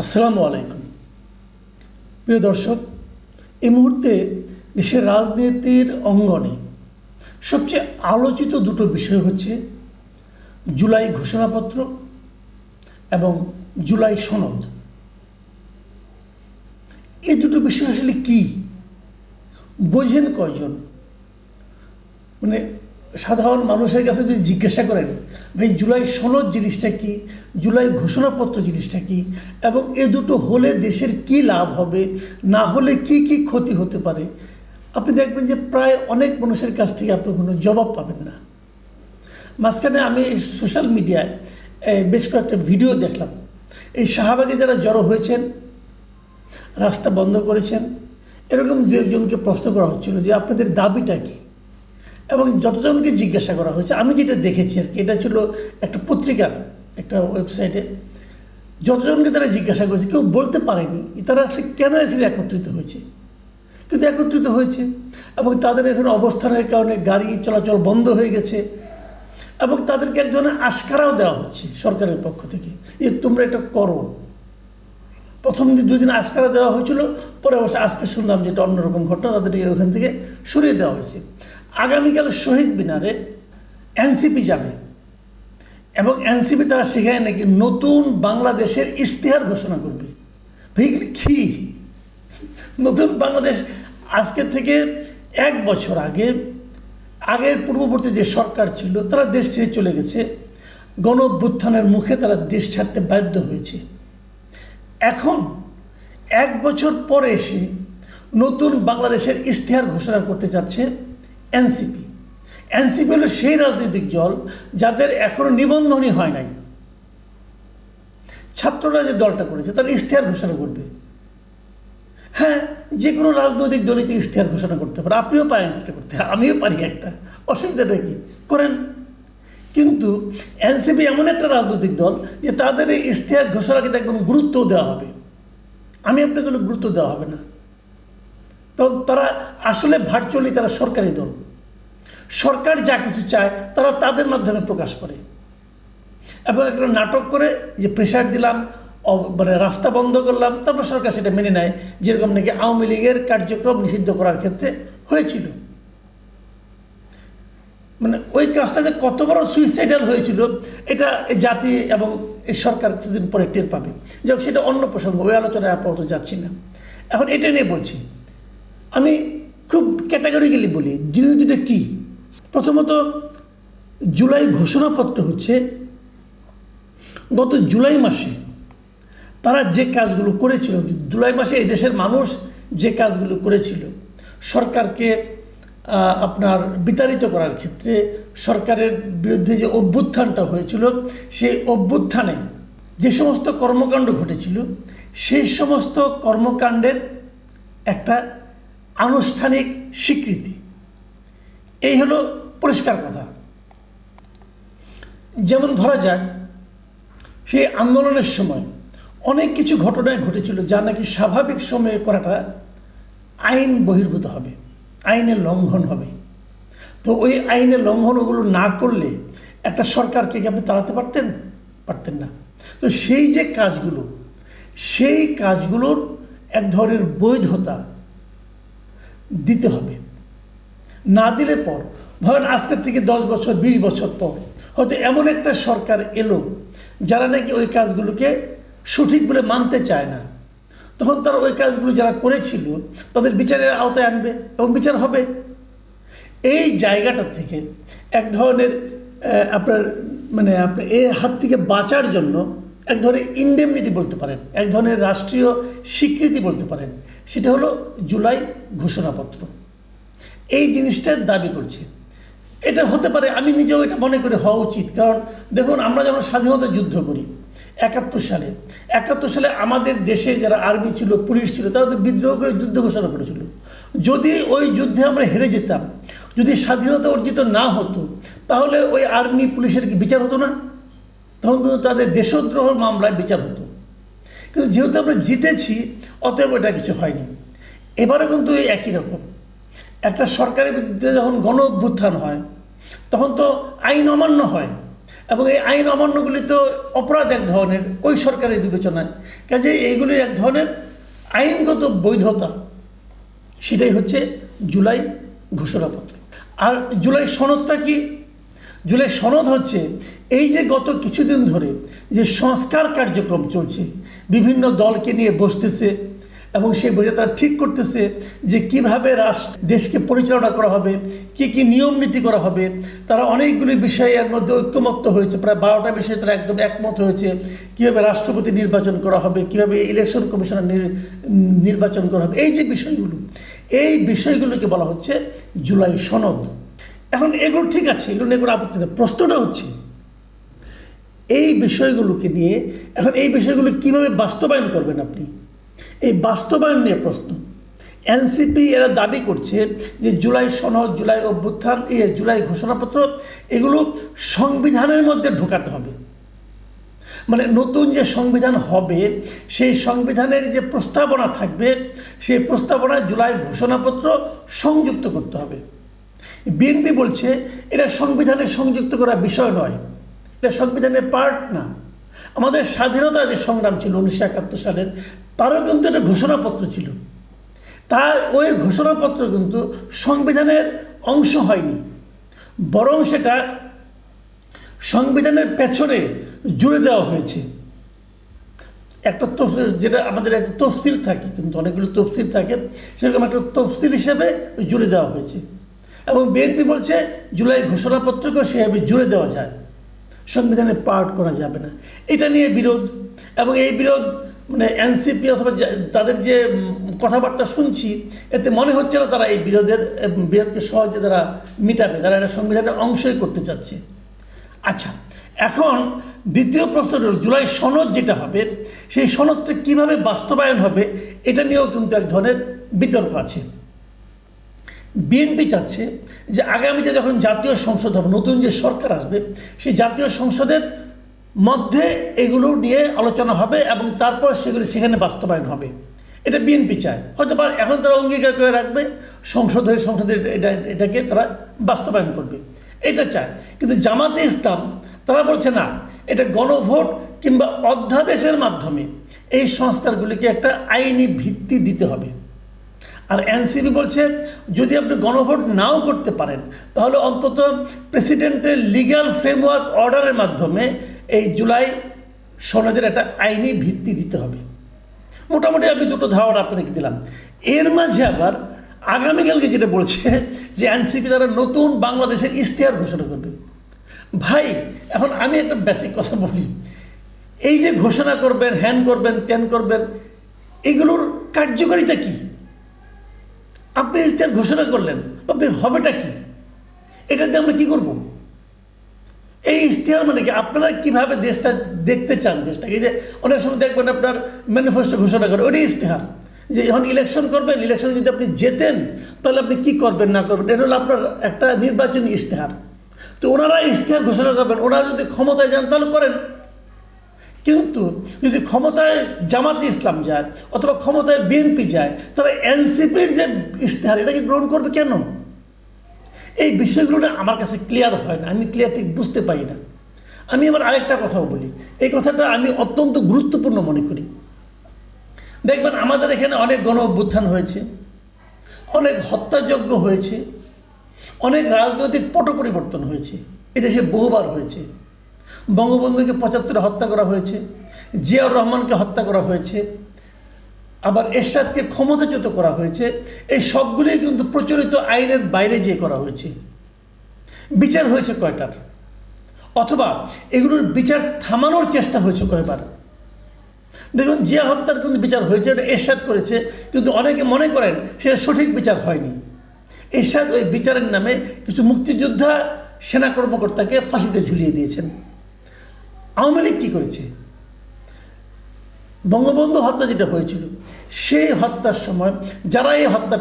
আসসালামু আলাইকুম। প্রিয় দর্শক, এই মুহূর্তে দেশের রাজনীতির অঙ্গনে সবচেয়ে আলোচিত দুটো বিষয় হচ্ছে জুলাই ঘোষণাপত্র এবং জুলাই সনদ। এই দুটো বিষয় আসলে কি? বোঝেন কয়জন? মানে সাধারণ মানুষের কাছে যদি জিজ্ঞাসা করেন ভাই জুলাই সনদ জিনিসটা কি, জুলাই ঘোষণাপত্র জিনিসটা কি, এবং এ দুটো হলে দেশের কি লাভ হবে, না হলে কি কি ক্ষতি হতে পারে, আপনি দেখবেন যে প্রায় অনেক মানুষের কাছ থেকে আপনি কোনো জবাব পাবেন না। মাঝখানে আমি সোশ্যাল মিডিয়ায় বেশ কয়েকটা ভিডিও দেখলাম। এই শাহবাগে যারা জড়ো হয়েছেন, রাস্তা বন্ধ করেছেন, এরকম দু একজনকে প্রশ্ন করা হচ্ছিল যে আপনাদের দাবিটা কি? এবং যতজনকে জিজ্ঞাসা করা হয়েছে, আমি যেটা দেখেছি আর কি, এটা ছিল একটা পত্রিকার একটা ওয়েবসাইটে যতজনকে তারা জিজ্ঞাসা করেছে, কেউ বলতে পারেনি তারা আসলে কেন এখানে একত্রিত হয়েছে। কিন্তু একত্রিত হয়েছে এবং তাদের এখানে অবস্থানের কারণে গাড়ি চলাচল বন্ধ হয়ে গেছে এবং তাদেরকে এক ধরনের আশকারাও দেওয়া হচ্ছে সরকারের পক্ষ থেকে যে তোমরা এটা করো। প্রথম দিন দুদিন আশকারা দেওয়া হয়েছিল, পরে অবশ্য আজকে শুনলাম যে এটা অন্যরকম ঘটনা, তাদেরকে ওখান থেকে সরিয়ে দেওয়া হয়েছে। আগামীকাল শহীদ মিনারে এনসিপি যাবে। এবং এনসিপি তারা সেখানে নাকি নতুন বাংলাদেশের ইশতেহার ঘোষণা করবে। কি? নতুন বাংলাদেশ আজকে থেকে এক বছর আগে, আগের পূর্ববর্তী যে সরকার ছিল, তারা দেশ ছেড়ে চলে গেছে। গণভ্যুত্থানের মুখে তারা দেশ ছাড়তে বাধ্য হয়েছে। এখন এক বছর পরে এসে নতুন বাংলাদেশের ইশতেহার ঘোষণা করতে যাচ্ছে এনসিপি। এনসিপি হলো সেই রাজনৈতিক দল যাদের এখনও নিবন্ধনই হয় নাই। ছাত্ররা যে দলটা করেছে, তারা ইশতেহার ঘোষণা করবে। হ্যাঁ যে কোনো রাজনৈতিক দলই তো ইশতেহার ঘোষণা করতে পারে। আপনিও পারেন একটা করতে। আমিও পারি একটা। অসুবিধাটা কি? করেন। কিন্তু এনসিপি এমন একটা রাজনৈতিক দল যে তাদের এই ইশতেহার ঘোষণাকে একদম গুরুত্ব দেওয়া হবে। আমি আপনাকে গুরুত্ব দেওয়া হবে না। কারণ তারা আসলে ভার্চুয়ালি তারা সরকারি দল। সরকার যা কিছু চায়, তারা তাদের মাধ্যমে প্রকাশ করে। এবং একটা নাটক করে যে প্রেশার দিলাম মানে রাস্তা বন্ধ করলাম, তারপর সরকার সেটা মেনে নেয়, যেরকম নাকি আওয়ামী লীগের কার্যক্রম নিষিদ্ধ করার ক্ষেত্রে হয়েছিল। মানে ওই কাজটা যে কত বড় সুইসাইডাল হয়েছিল, এটা এই জাতি এবং এই সরকার কিছুদিন পরে টের পাবে। যাক সেটা অন্য প্রসঙ্গ, ওই আলোচনায় আপাতত যাচ্ছি না। এখন এটা নিয়ে বলছি। আমি খুব ক্যাটাগরিক্যালি বলি দুটো কী? প্রথমত, জুলাই ঘোষণাপত্র হচ্ছে, গত জুলাই মাসে তারা যে কাজগুলো করেছিল, জুলাই মাসে এই দেশের মানুষ যে কাজগুলো করেছিল, সরকারকে আপনার বিতাড়িত করার ক্ষেত্রে সরকারের বিরুদ্ধে যে অভ্যুত্থানটা হয়েছিল, সেই অভ্যুত্থানে যে সমস্ত কর্মকাণ্ড ঘটেছিল, সেই সমস্ত কর্মকাণ্ডের একটা আনুষ্ঠানিক স্বীকৃতি। এই হলো পরিষ্কার কথা। যেমন ধরা যাক, সেই আন্দোলনের সময় অনেক কিছু ঘটনায় ঘটেছিল যা নাকি স্বাভাবিক সময়ে করাটা আইন বহির্ভূত হবে আইনের লঙ্ঘন হবে। তো ওই আইনের লঙ্ঘন ওগুলো না করলে একটা সরকারকে কি আপনি তাড়াতে পারতেন? পারতেন না। তো সেই যে কাজগুলো, সেই কাজগুলোর এক ধরনের বৈধতা দিতে হবে। না দিলে পর, ধরেন আজকের থেকে দশ বছর, বিশ বছর পর, হয়তো এমন একটা সরকার এলো, যারা নাকি ওই কাজগুলোকে সঠিক বলে মানতে চায় না। তখন তারা ওই কাজগুলো যারা করেছিল, তাদের বিচারের আওতায় আনবে এবং বিচার হবে। এই জায়গাটা থেকে এক ধরনের আপনার মানে আপনার এর হাত থেকে বাঁচার জন্য এক ধরনের ইন্ডেমনিটি বলতে পারেন, এক ধরনের রাষ্ট্রীয় স্বীকৃতি বলতে পারেন, সেটা হলো জুলাই ঘোষণাপত্র। এই জিনিসটার দাবি করছে। এটা হতে পারে, আমি নিজেও এটা মনে করি হওয়া উচিত, কারণ দেখুন, আমরা যখন স্বাধীনতা যুদ্ধ করি, একাত্তর সালে একাত্তর সালে আমাদের দেশের যারা আর্মি ছিল, পুলিশ ছিল, তারা তো বিদ্রোহ করে যুদ্ধ ঘোষণা করেছিল। যদি ওই যুদ্ধে আমরা হেরে যেতাম, যদি স্বাধীনতা অর্জিত না হতো, তাহলে ওই আর্মি পুলিশের কি বিচার হতো না? তখন কিন্তু তাদের দেশদ্রোহ মামলায় বিচার হতো। কিন্তু যেহেতু আমরা জিতেছি, অতএব এটা কিছু হয়নি। এবারও কিন্তু একই রকম। একটা সরকারের বিরুদ্ধে যখন গণ অভ্যুত্থান হয়, তখন তো আইন অমান্য হয় এবং এই আইন অমান্যগুলি তো অপরাধ এক ধরনের, ওই সরকারের বিবেচনায়। কাজে এইগুলির এক ধরনের আইনগত বৈধতা। সেটাই হচ্ছে জুলাই ঘোষণাপত্র। আর জুলাই সনদটা কি? জুলাই সনদ হচ্ছে, এই যে গত কিছুদিন ধরে যে সংস্কার কার্যক্রম চলছে, বিভিন্ন দলকে নিয়ে বসতেছে এবং সেই বইটা তারা ঠিক করতেছে যে কীভাবে রাষ্ট্র দেশকে পরিচালনা করা হবে, কি কি নিয়ম নীতি করা হবে, তারা অনেকগুলি বিষয়ে এর মধ্যে ঐক্যমত্য হয়েছে, প্রায় বারোটা বিষয়ে তারা একদম একমত হয়েছে, কীভাবে রাষ্ট্রপতি নির্বাচন করা হবে, কীভাবে ইলেকশন কমিশনার নির্বাচন করা হবে। এই যে বিষয়গুলো, এই বিষয়গুলোকে বলা হচ্ছে জুলাই সনদ। এখন এগুলো ঠিক আছে, এগুলো নিয়ে কোনো আপত্তি নেই। প্রশ্নটা হচ্ছে, এই বিষয়গুলোকে নিয়ে এখন এই বিষয়গুলো কীভাবে বাস্তবায়ন করবেন আপনি? এই বাস্তবায়ন নিয়ে প্রশ্ন। এনসিপি এরা দাবি করছে যে জুলাই সনদ, জুলাই অভ্যুত্থান, এ জুলাই ঘোষণাপত্র, এগুলো সংবিধানের মধ্যে ঢোকাতে হবে। মানে নতুন যে সংবিধান হবে, সেই সংবিধানের যে প্রস্তাবনা থাকবে, সেই প্রস্তাবনায় জুলাই ঘোষণাপত্র সংযুক্ত করতে হবে। বিএনপি বলছে, এটা সংবিধানে সংযুক্ত করা বিষয় নয়। এটা সংবিধানের পার্ট না। আমাদের স্বাধীনতা যে সংগ্রাম ছিল উনিশশো একাত্তর সালের, তারও কিন্তু একটা ঘোষণাপত্র ছিল। তার ওই ঘোষণাপত্র কিন্তু সংবিধানের অংশ হয়নি। বরং সেটা সংবিধানের পেছনে জুড়ে দেওয়া হয়েছে। একটা তফসিল, যেটা আমাদের একটা তফসিল থাকে, কিন্তু অনেকগুলো তফসিল থাকে, সেরকম একটা তফসিল হিসেবে জুড়ে দেওয়া হয়েছে। এবং বিএনপি বলছে, জুলাই ঘোষণাপত্রকেও সেভাবে জুড়ে দেওয়া যায়। সংবিধানে পার্ট করা যাবে না। এটা নিয়ে বিরোধ। এবং এই বিরোধ মানে এনসিপি অথবা তাদের যে কথাবার্তা শুনছি, এতে মনে হচ্ছে না তারা এই বিরোধের বিরোধকে সহজে তারা মিটাবে। তারা এটা সংবিধানের অংশই করতে চাচ্ছে। আচ্ছা এখন দ্বিতীয় প্রশ্ন হল, জুলাই সনদ যেটা হবে, সেই সনদটা কীভাবে বাস্তবায়ন হবে, এটা নিয়েও কিন্তু এক ধরনের বিতর্ক আছে। বিএনপি চাচ্ছে যে আগামীতে যখন জাতীয় সংসদ হবে, নতুন যে সরকার আসবে, সেই জাতীয় সংসদের মধ্যে এগুলো নিয়ে আলোচনা হবে এবং তারপর সেগুলো সেখানে বাস্তবায়ন হবে। এটা বিএনপি চায়। হয়তো এখন তারা অঙ্গীকার করে রাখবে, সংসদ হয়ে সংসদের এটা, এটাকে তারা বাস্তবায়ন করবে। এটা চায়। কিন্তু জামাতে ইসলাম, তারা বলছে না, এটা গণভোট কিংবা অধ্যাদেশের মাধ্যমে এই সংস্কারগুলিকে একটা আইনি ভিত্তি দিতে হবে। আর এনসিপি বলছে, যদি আপনি গণভোট নাও করতে পারেন, তাহলে অন্তত প্রেসিডেন্টের লিগ্যাল ফ্রেমওয়ার্ক অর্ডারের মাধ্যমে এই জুলাই সনদের একটা আইনি ভিত্তি দিতে হবে। মোটামুটি আমি দুটো ধারণা আপনাদেরকে দিলাম। এর মাঝে আবার আগামীকালকে যেটা বলছে, যে এনসিপি তারা নতুন বাংলাদেশের ইশতেহার ঘোষণা করবে। ভাই, এখন আমি একটা বেসিক কথা বলি। এই যে ঘোষণা করবেন হ্যান করবেন ত্যান করবেন, এগুলোর কার্যকারিতা কী? আপনি ইশতেহার ঘোষণা করলেন, আপনি হবেটা কি? এটা এটাতে আমরা কি করব? এই ইশতেহার মানে কি? আপনারা কীভাবে দেশটা দেখতে চান? দেশটাকে যে অনেক সময় দেখবেন আপনার ম্যানিফেস্টো ঘোষণা করে, ওটাই ইশতেহার। যে যখন ইলেকশন করবেন ইলেকশনে যদি আপনি জেতেন, তাহলে আপনি কি করবেন, না করবেন? এটা হলো আপনার একটা নির্বাচনী ইশতেহার। তো ওনারা ইশতেহার ঘোষণা করবেন, ওনারা যদি ক্ষমতায় যান, তাহলে করেন। কিন্তু যদি ক্ষমতায় জামাত ইসলাম যায় অথবা ক্ষমতায় বিএনপি যায় তারা এনসিপির যে ইশতেহার এটাকে গ্রহণ করবে কেন? এই বিষয়গুলো না আমার কাছে ক্লিয়ার হয় না, আমি ক্লিয়ার ঠিক বুঝতে পারি না। আমি আবার আরেকটা কথাও বলি, এই কথাটা আমি অত্যন্ত গুরুত্বপূর্ণ মনে করি। দেখবেন আমাদের এখানে অনেক গণ অভ্যুত্থান হয়েছে, অনেক হত্যাযজ্ঞ হয়েছে, অনেক রাজনৈতিক পট পরিবর্তন হয়েছে, এদেশে বহুবার হয়েছে। বঙ্গবন্ধুকে পঁচাত্তরে হত্যা করা হয়েছে, জিয়াউর রহমানকে হত্যা করা হয়েছে, আবার এরশাদকে ক্ষমতাচ্যুত করা হয়েছে, এই সবগুলোই কিন্তু প্রচলিত আইনের বাইরে যেয়ে করা হয়েছে। বিচার হয়েছে কয়টার? অথবা এগুলোর বিচার থামানোর চেষ্টা হয়েছে কয়বার? দেখুন, জিয়া হত্যার কিন্তু বিচার হয়েছে, এটা এরশাদ করেছে, কিন্তু অনেকে মনে করেন সেটা সঠিক বিচার হয়নি। এরশাদ ওই বিচারের নামে কিছু মুক্তিযোদ্ধা, সেনা কর্মকর্তাকে ফাঁসিতে ঝুলিয়ে দিয়েছেন। আওয়ামী লীগ কী করেছে? বঙ্গবন্ধু হত্যা যেটা হয়েছিল সেই হত্যার সময় যারা এই হত্যাটা